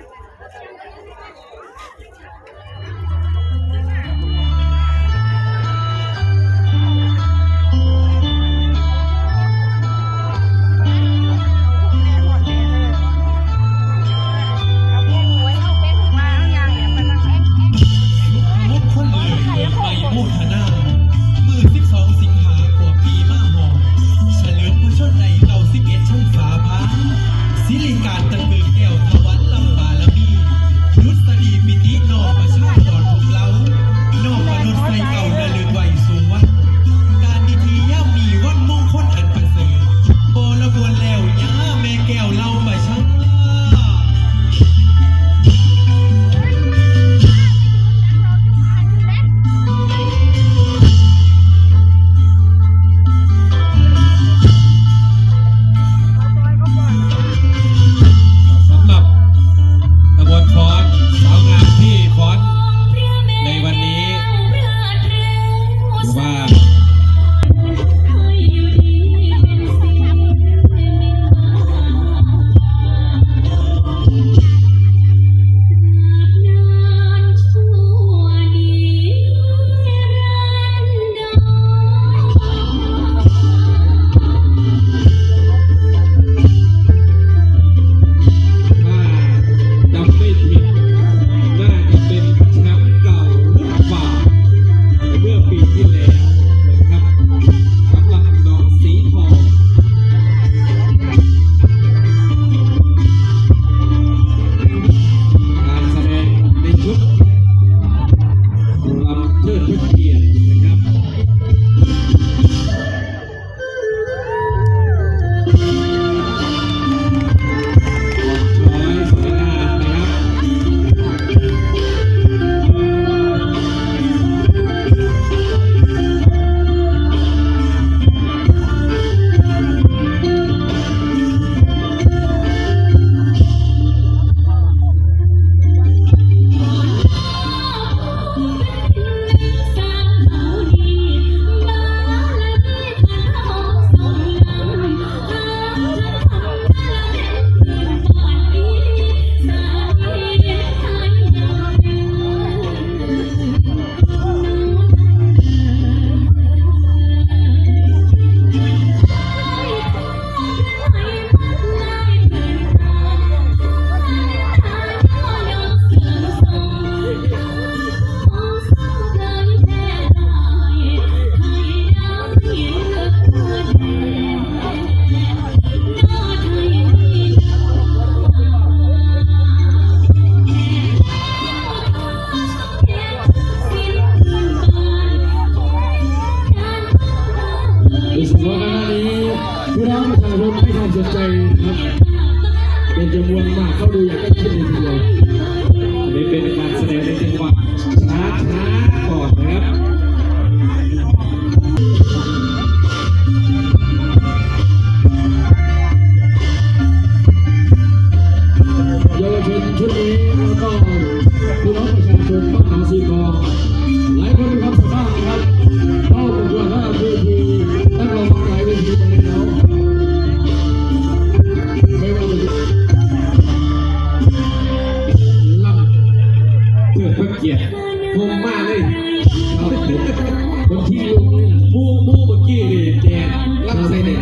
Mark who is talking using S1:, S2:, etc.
S1: ハハハハ!็นจำนวนมากเขาดูอยากได้ชิดเลยทีเดียวนเป็นกา
S2: รแสดงในจังหวะช้าช้าก่อนนะครับเยาวชนชุดนี้แล้วก็พี่น้องประชาชนมหาสีกอง งงมากเลยบางทีบูบูเมื่อกี้นี่แกรับใส่เนี่ย